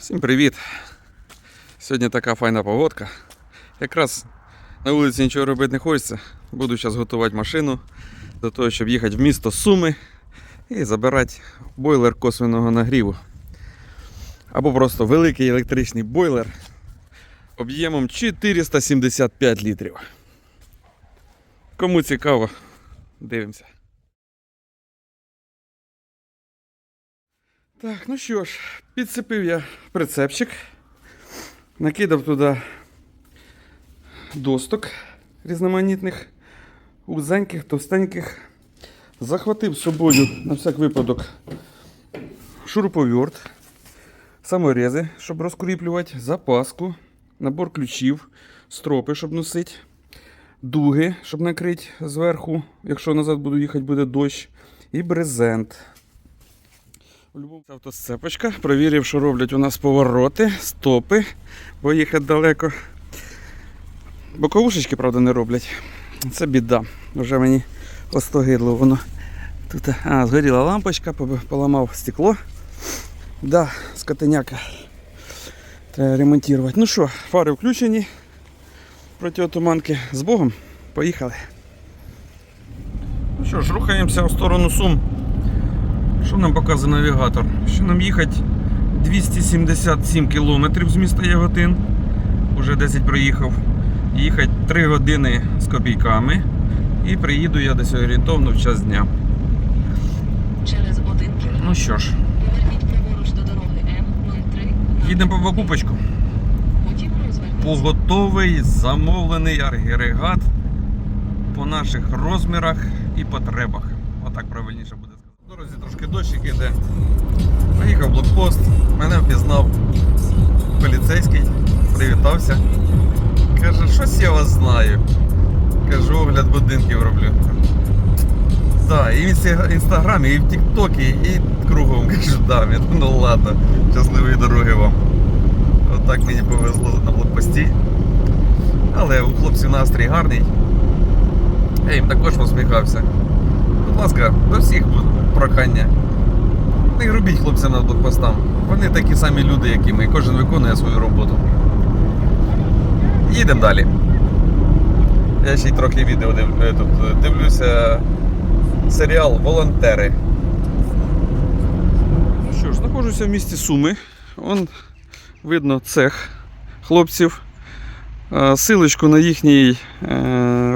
Всім привіт! Сьогодні така файна погодка. Якраз на вулиці нічого робити не хочеться. Буду зараз готувати машину до того, щоб їхати в місто Суми і забирати бойлер косвенного нагріву. Або просто великий електричний бойлер об'ємом 475 літрів. Кому цікаво, дивимося. Так, ну що ж, підцепив я прицепчик, накидав туди досток різноманітних, узеньких, товстеньких. Захватив з собою на всяк випадок шуруповерт, саморези, щоб розкріплювати, запаску, набор ключів, стропи, щоб носити, дуги, щоб накрити зверху, якщо назад буду їхати, буде дощ, і брезент. Автосцепочка. Провірив, що роблять у нас повороти, стопи, бо їхати далеко. Боковушечки, правда, не роблять. Це біда. Вже мені остогидло воно. Тут а, згоріла лампочка, поламав стекло. Да, скотиняка. Треба ремонтувати. Ну що, фари включені. Протиотуманки з Богом. Поїхали. Ну що ж, рухаємося в сторону Сум. Що нам показує навігатор? Що нам їхати 277 кілометрів з міста Яготин. Уже 10 проїхав. Їхати 3 години з копійками. І приїду я десь орієнтовно в час дня. Через один кілометр Ну що ж, до дороги М03. їдемо по покупочку. Поготовий замовлений агрегат по наших розмірах і потребах. Отак правильніше буде сказати. Трошки дощик іде. Приїхав блокпост, мене впізнав поліцейський, привітався. Каже, щось я вас знаю. Кажу, огляд будинків роблю. Так, і в інстаграмі, і в Тіктокі, і кругом кажу, да, ну ладно, щасливої дороги вам. Отак мені повезло на блокпості. Але у хлопців настрій гарний. Я їм також посміхався. Будь ласка, до всіх прохання. Не грубіть хлопцям над блокпостам. Вони такі самі люди, як і ми. Кожен виконує свою роботу. Їдемо далі. Я ще й трохи відео див... е, тут е, дивлюся серіал Волонтери. Ну що ж, знаходжуся в місті Суми. Вон видно цех хлопців. Е, Силочку на їхній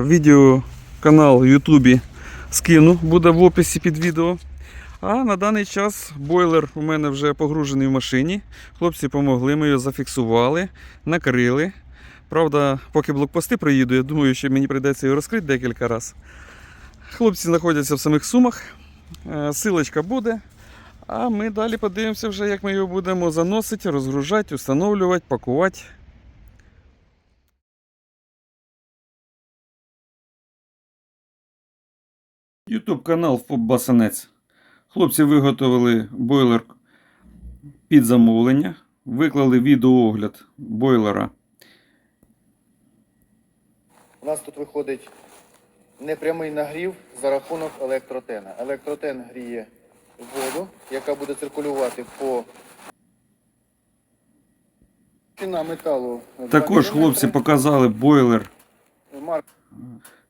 відеоканал в Ютубі скину, буде в описі під відео. А на даний час бойлер у мене вже погружений в машині. Хлопці допомогли, ми його зафіксували, накрили. Правда, поки блокпости проїду, я думаю, що мені прийдеться його розкрити декілька разів. Хлопці знаходяться в самих сумах. Е, Силочка буде. А ми далі подивимося вже, як ми його будемо заносити, розгружати, встановлювати, пакувати. Ютуб канал ФОП Басанець. Хлопці виготовили бойлер під замовлення, виклали відеоогляд бойлера. У нас тут виходить непрямий нагрів за рахунок електротена. Електротен гріє воду, яка буде циркулювати по ціна металу. Також хлопці показали бойлер,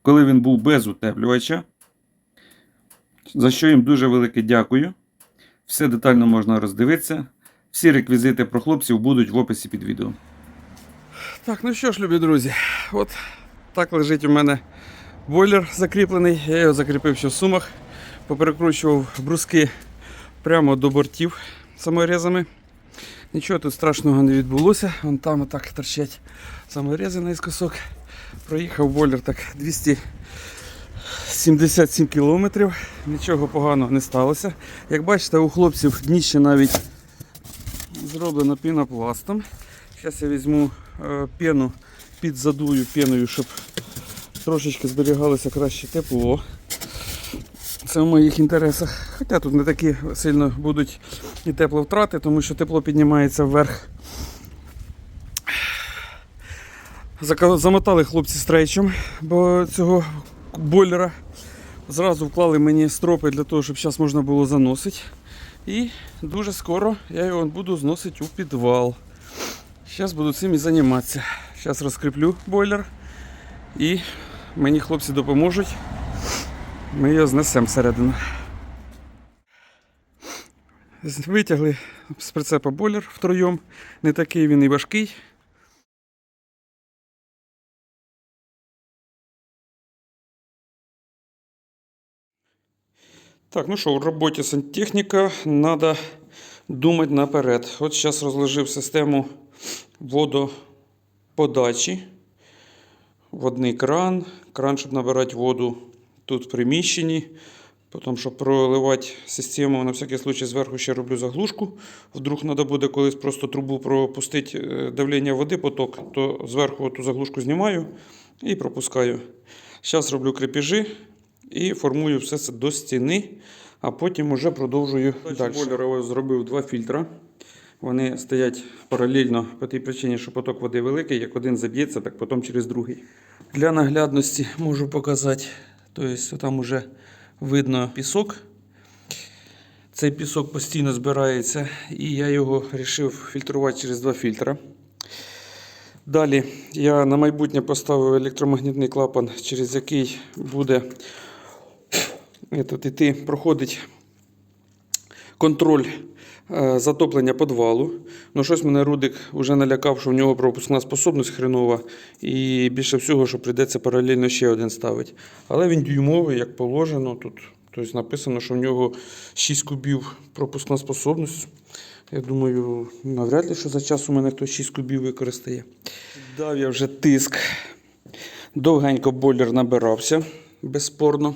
коли він був без утеплювача. За що їм дуже велике дякую. Все детально можна роздивитися. Всі реквізити про хлопців будуть в описі під відео. Так, ну що ж, любі друзі, от так лежить у мене бойлер закріплений. Я його закріпив ще в сумах, поперекручував бруски прямо до бортів саморезами. Нічого тут страшного не відбулося. Вон там отак торчать саморези наискосок. Проїхав бойлер так 277 кілометрів. Нічого поганого не сталося. Як бачите, у хлопців дніще навіть зроблено пінопластом. Зараз я візьму е, пену, підзадую пеною, щоб трошечки зберігалося краще тепло. Це в моїх інтересах. Хоча тут не такі сильно будуть і тепловтрати, тому що тепло піднімається вверх. Замотали хлопці стрейчем, бо цього бойлера. Зразу вклали мені стропи для того, щоб зараз можна було заносити. І дуже скоро я його буду зносити у підвал. Зараз буду цим і займатися. Зараз розкріплю бойлер і мені хлопці допоможуть. Ми його знесемо всередину. Витягли з прицепа бойлер втроєм. Не такий він і важкий. Так, ну що, в роботі сантехніка треба думати наперед. От зараз розложив систему водоподачі. Водний кран, кран, щоб набирати воду тут в приміщенні. Потім, щоб проливати систему, на всякий случай зверху ще роблю заглушку. Вдруг треба буде колись просто трубу пропустити е, давлення води, поток, то зверху ту заглушку знімаю і пропускаю. Зараз роблю крепежі і формую все це до стіни, а потім вже продовжую далі. Бойлер зробив два фільтра. Вони стоять паралельно по тій причині, що поток води великий, як один заб'ється, так потім через другий. Для наглядності можу показати. Тобто там вже видно пісок. Цей пісок постійно збирається, і я його вирішив фільтрувати через два фільтра. Далі я на майбутнє поставив електромагнітний клапан, через який буде этот, іти, проходить контроль е, затоплення підвалу. Ну, щось мене Рудик вже налякав, що в нього пропускна способність хренова, і більше всього, що прийдеться паралельно ще один ставити. Але він дюймовий, як положено. Тут тобто написано, що в нього 6 кубів пропускна способність. Я думаю, навряд ли, що за час у мене хтось 6 кубів використає. Дав я вже тиск. Довгенько бойлер набирався, безспорно.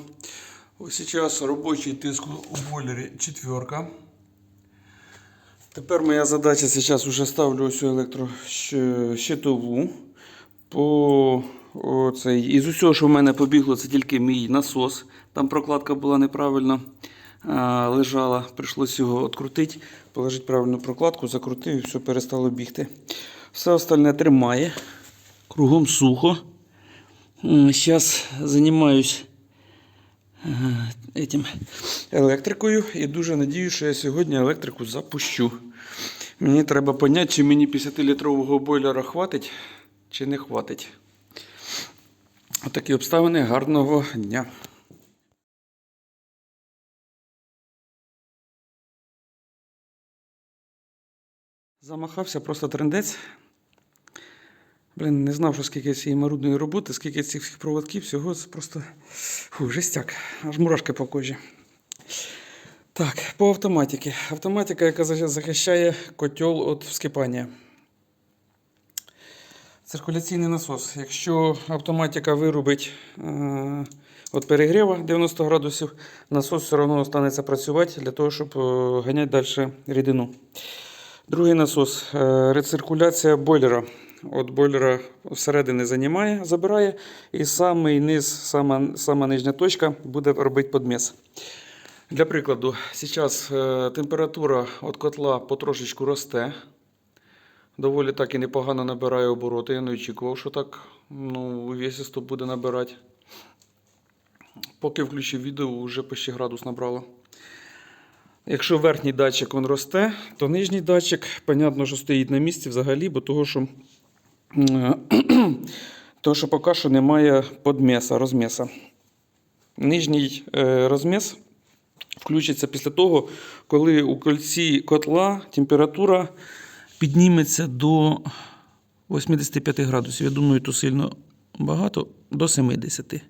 Ось зараз робочий тиск у бойлері четверка. Тепер моя задача зараз вже ставлю ось електрощитову. По оцей. Із усього, що в мене побігло, це тільки мій насос. Там прокладка була неправильно лежала. Прийшлося його відкрутити, положити правильну прокладку, закрутив і все перестало бігти. Все остальне тримає. Кругом сухо. Зараз займаюсь этим електрикою і дуже надію, що я сьогодні електрику запущу. Мені треба поняти, чи мені 50-літрового бойлера хватить, чи не хватить. Отакі обставини. Гарного дня. Замахався просто трендець. Блін, не знав, що скільки цієї марудної роботи, скільки цих всіх проводків, всього це просто фу, жестяк. Аж мурашки по кожі. Так, по автоматиці. Автоматика, яка захищає котел від вскипання. Циркуляційний насос. Якщо автоматика вирубить е, від перегріву 90 градусів, насос все одно останеться працювати для того, щоб е, ганяти далі рідину. Другий насос е, рециркуляція бойлера. От бойлера всередини займає, забирає, і самий низ, сама, сама нижня точка буде робити подміс. Для прикладу, зараз е, температура від котла потрошечку росте. Доволі так і непогано набирає обороти. Я не очікував, що так ну, увесисто буде набирати. Поки включив відео, вже почти градус набрало. Якщо верхній датчик він росте, то нижній датчик, понятно, що стоїть на місці взагалі, бо того, що, е, того, що поки що немає подмеса, розмеса. Нижній е, розмес включиться після того, коли у кольці котла температура підніметься до 85 градусів. Я думаю, то сильно багато, до 70.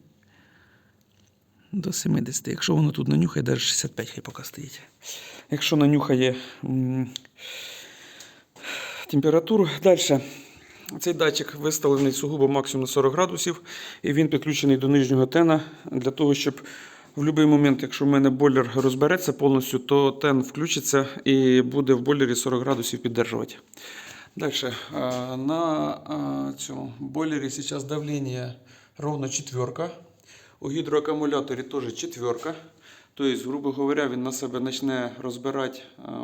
До 70. Якщо воно тут нанюхає, навіть 65 хай поки стоїть. Якщо нанюхає температуру. Далі. Цей датчик виставлений сугубо максимум на 40 градусів, і він підключений до нижнього тена для того, щоб в будь-який момент, якщо в мене бойлер розбереться повністю, то тен включиться і буде в бойлері 40 градусів піддержувати. Далі. На цьому бойлері зараз давлення ровно четверка. У гідроакумуляторі теж четверка. Тобто, грубо говоря, він на себе почне розбирати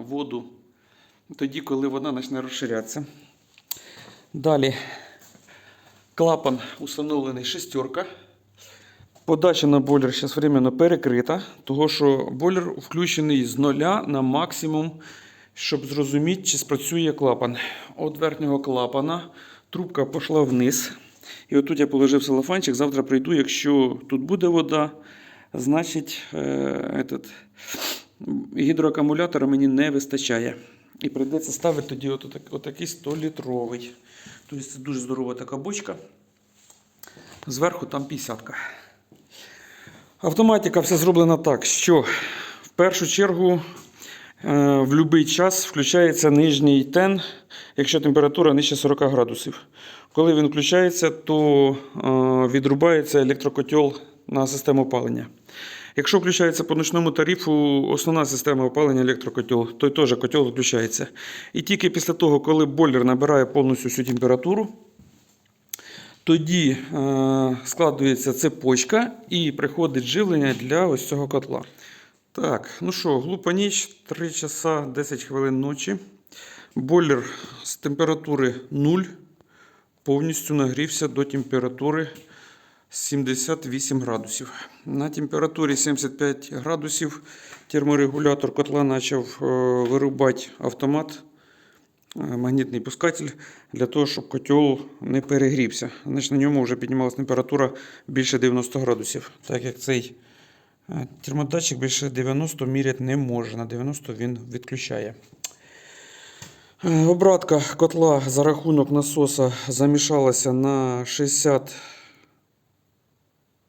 воду тоді, коли вона почне розширятися. Далі клапан установлений шестерка. Подача на бойлер зараз временно перекрита, того що бойлер включений з нуля на максимум, щоб зрозуміти, чи спрацює клапан. От верхнього клапана трубка пішла вниз. І отут я положив целофанчик. Завтра прийду. Якщо тут буде вода, значить е, этот, гідроакумулятора мені не вистачає. І прийдеться ставити тоді отак, отакий 100-літровий. Тобто це дуже здорова така бочка. Зверху там 50-ка. Автоматика все зроблена так, що в першу чергу е, в будь-який час включається нижній тен, якщо температура нижче 40 градусів. Коли він включається, то е, відрубається електрокотел на систему опалення. Якщо включається по ночному тарифу основна система опалення електрокотел, то теж котел включається. І тільки після того, коли бойлер набирає повністю всю температуру, тоді е, складується цепочка і приходить живлення для ось цього котла. Так, ну що, глупа ніч, 3 часа 10 хвилин ночі. Бойлер з температури 0 повністю нагрівся до температури 78 градусів. На температурі 75 градусів терморегулятор котла почав е, вирубати автомат е, магнітний пускатель для того, щоб котел не перегрівся. Значить, на ньому вже піднімалася температура більше 90 градусів, так як цей е, термодатчик більше 90 міряти не може. На 90 він відключає. Обратка котла за рахунок насоса замішалася на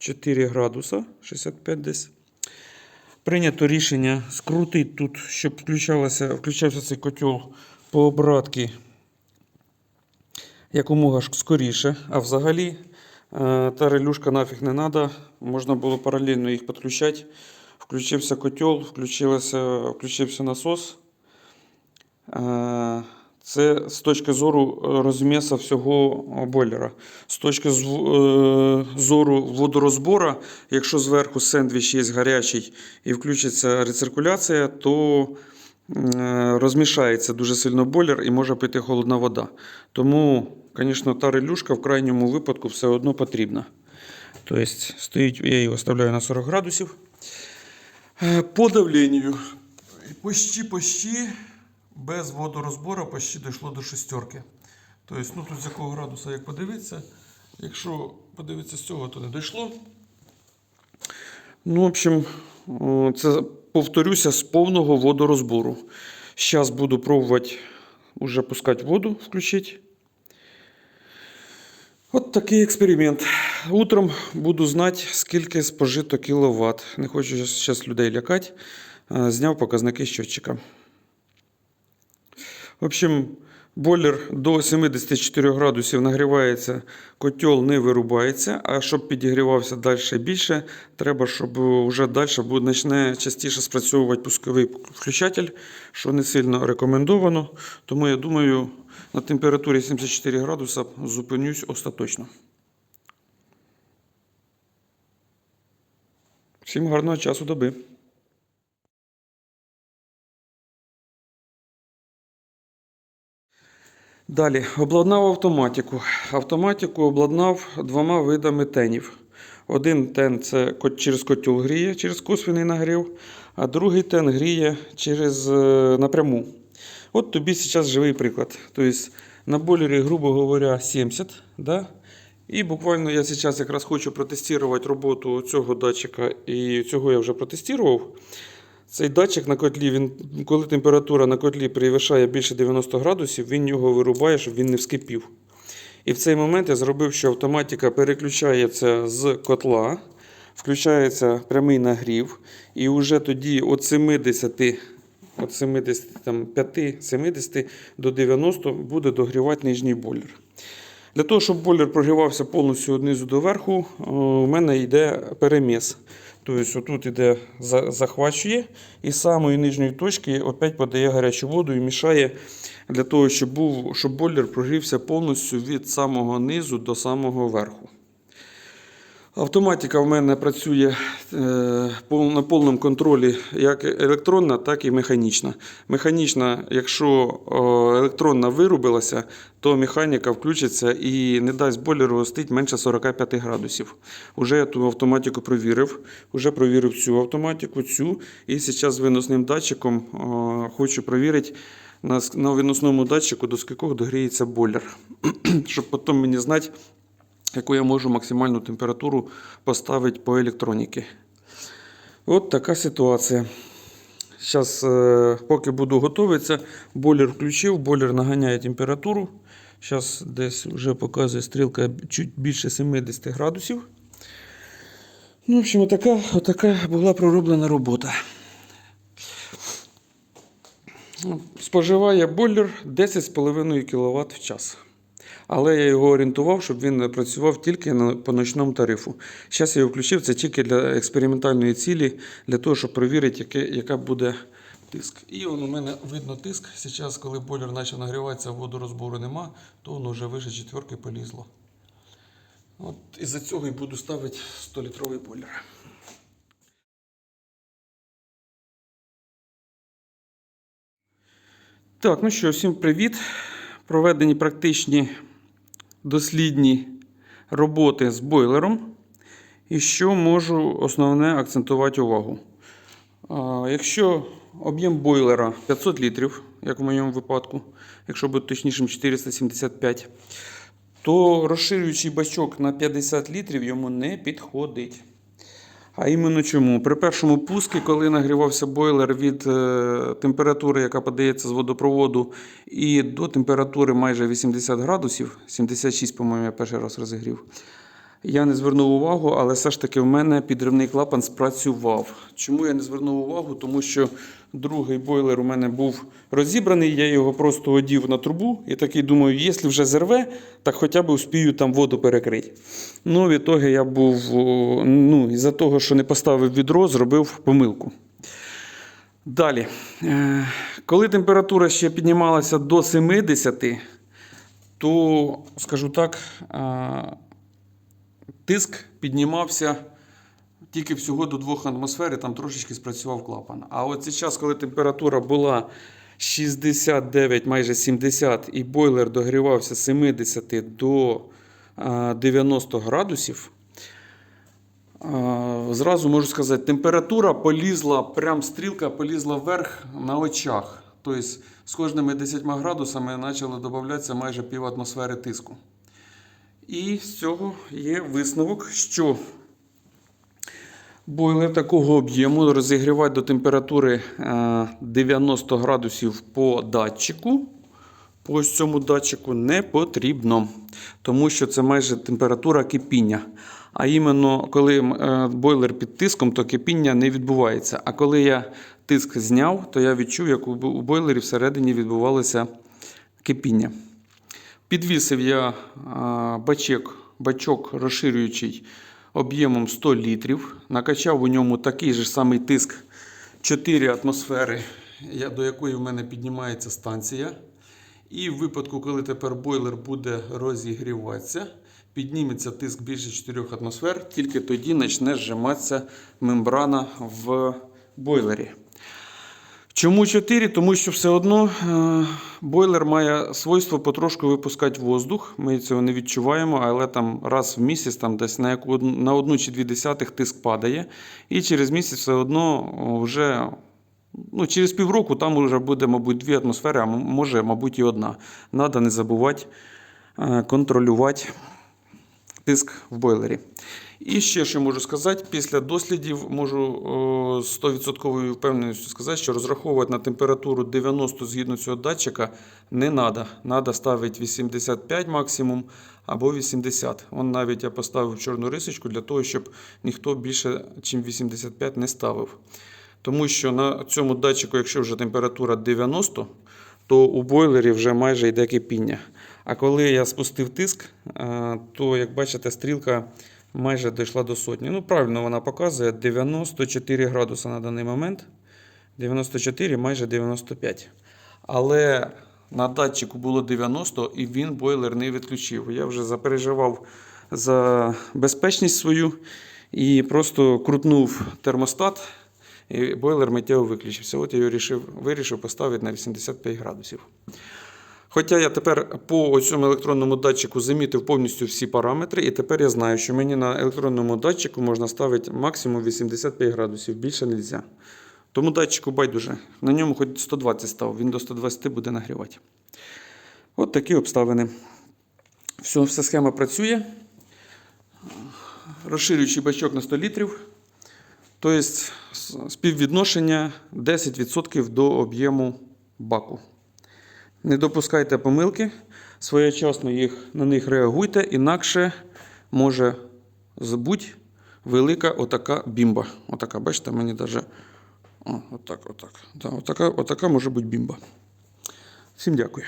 64 градуса, 65 десь. Прийнято рішення скрутити тут, щоб включалося, включався цей котел по обратки якомога скоріше. А взагалі е, та релюшка нафіг не треба. Можна було паралельно їх підключати. Включився котел, включився, включився насос. Е, Це з точки зору розміса всього бойлера. З точки е, зору водорозбора, якщо зверху сендвіч є гарячий і включиться рециркуляція, то е, розмішається дуже сильно бойлер і може піти холодна вода. Тому, звісно, та релюшка в крайньому випадку все одно потрібна. Тобто, стоїть, я її оставляю на 40 градусів. Е, По давленню. Почти без водорозбору почти дійшло до шестерки. Тобто, ну тут з якого градуса, як подивитися. Якщо подивитися з цього, то не дійшло. Ну, в общем, це повторюся з повного водорозбору. Зараз буду пробувати уже пускати воду, включити. От такий експеримент. Утром буду знати, скільки спожито кіловат. Не хочу зараз людей лякати. Е, Зняв показники щотчика. В общем, бойлер до 74 градусів нагрівається, котел не вирубається, а щоб підігрівався далі більше, треба, щоб вже далі почне частіше спрацьовувати пусковий включатель, що не сильно рекомендовано. Тому я думаю, на температурі 74 градуса зупинюсь остаточно. Всім гарного часу доби. Далі обладнав автоматику. Автоматику обладнав двома видами тенів. Один тен це через котел гріє, через косвіний нагрів, а другий тен гріє через е, напряму. От тобі зараз живий приклад. Тобто на бойлері, грубо говоря, 70. Да? І буквально я зараз якраз хочу протестувати роботу цього датчика, і цього я вже протестував. Цей датчик на котлі, він, коли температура на котлі перевищає більше 90 градусів, він його вирубає, щоб він не вскипів. І в цей момент я зробив, що автоматика переключається з котла, включається прямий нагрів, і вже тоді від 70, від 70 там, 5-70 до 90 буде догрівати нижній бойлер. Для того, щоб бойлер прогрівався повністю від низу до верху, в у мене йде переміс. Тобто тут іде захвачує і з самої нижньої точки опять подає гарячу воду і мішає для того, щоб, був, щоб бойлер прогрівся повністю від самого низу до самого верху. Автоматика в мене працює е, на повному контролі як електронна, так і механічна. Механічна, якщо електронна вирубилася, то механіка включиться і не дасть бойлеру остить менше 45 градусів. Уже я ту автоматику провірив, уже провірив цю автоматику, цю. І зараз з виносним датчиком хочу провірити на виносному датчику, до скількох догріється бойлер, щоб потім мені знати, яку я можу максимальну температуру поставити по електроніки. От така ситуація. Зараз, поки буду готуватися, бойлер включив, бойлер наганяє температуру. Зараз десь вже показує стрілка чуть більше 70 градусів. Ну, в общем, отака, отака була пророблена робота. Споживає бойлер 10,5 кВт в час. Але я його орієнтував, щоб він працював тільки по ночному тарифу. Зараз я його включив, це тільки для експериментальної цілі, для того, щоб перевірити, яка буде тиск. І он у мене видно тиск. Зараз, коли бойлер почав нагріватися, водорозбору нема, то воно вже вище четверки полізло. От із-за цього і буду ставити 100-літровий бойлер. Так, ну що, всім привіт. Проведені практичні дослідні роботи з бойлером. І що можу основне акцентувати увагу. Якщо об'єм бойлера 500 літрів, як в моєму випадку, якщо бути точнішим 475, то розширюючий бачок на 50 літрів йому не підходить. А іменно чому? При першому пуску, коли нагрівався бойлер від е, температури, яка подається з водопроводу, і до температури майже 80 градусів, 76, по-моєму, я перший раз розігрів, я не звернув увагу, але все ж таки в мене підривний клапан спрацював. Чому я не звернув увагу? Тому що другий бойлер у мене був розібраний, я його просто одів на трубу і такий думаю, якщо вже зерве, так хоча б успію там воду перекрити. Ну, в ітогі я був, ну, із-за того, що не поставив відро, зробив помилку. Далі. Е, Коли температура ще піднімалася до 70, то, скажу так, тиск піднімався тільки всього до 2 атмосфер, і там трошечки спрацював клапан. А от зараз, коли температура була 69, майже 70, і бойлер догрівався з 70 до 90 градусів, зразу можу сказати, температура полізла, прям стрілка полізла вверх на очах. Тобто з кожними 10 градусами почало додатися майже пів атмосфери тиску. І з цього є висновок, що бойлер такого об'єму розігрівати до температури е, 90 градусів по датчику. По цьому датчику не потрібно, тому що це майже температура кипіння. А іменно, коли е, бойлер під тиском, то кипіння не відбувається. А коли я тиск зняв, то я відчув, як у бойлері всередині відбувалося кипіння. Підвісив я бачок, бачок розширюючий об'ємом 100 літрів. Накачав у ньому такий же самий тиск 4 атмосфери, до якої в мене піднімається станція. І в випадку, коли тепер бойлер буде розігріватися, підніметься тиск більше 4 атмосфер, тільки тоді почне зжиматися мембрана в бойлері. Чому 4? Тому що все одно е, бойлер має свойство потрошку випускати воздух. Ми цього не відчуваємо, але там раз в місяць, там десь на яку на одну чи дві десятих тиск падає. І через місяць все одно вже. Ну, через півроку там вже буде, мабуть, дві атмосфери, а може, мабуть, і одна. Надо не забувати е, контролювати тиск в бойлері. І ще що можу сказати, після дослідів можу з 100% впевненістю сказати, що розраховувати на температуру 90 згідно цього датчика не треба. Треба ставити 85 максимум або 80. Вон навіть я поставив чорну рисочку для того, щоб ніхто більше, ніж 85 не ставив. Тому що на цьому датчику, якщо вже температура 90, то у бойлері вже майже йде кипіння. А коли я спустив тиск, е, то, як бачите, стрілка майже дійшла до сотні. Ну, правильно вона показує 94 градуси на даний момент. 94, майже 95. Але на датчику було 90 і він бойлер не відключив. Я вже запереживав за безпечність свою і просто крутнув термостат, і бойлер миттєво виключився. От я його вирішив, поставити на 85 градусів. Хоча я тепер по цьому електронному датчику замітив повністю всі параметри, і тепер я знаю, що мені на електронному датчику можна ставити максимум 85 градусів, більше не можна. Тому датчику байдуже. На ньому хоч 120 став, він до 120 буде нагрівати. От такі обставини. Все, вся схема працює. Розширюючий бачок на 100 літрів. Тобто співвідношення 10% до об'єму баку. Не допускайте помилки, своєчасно їх, на них реагуйте, інакше може збути велика отака бімба. Отака, бачите, мені навіть. О, отак, отак. Да, отака, отака може бути бімба. Всім дякую.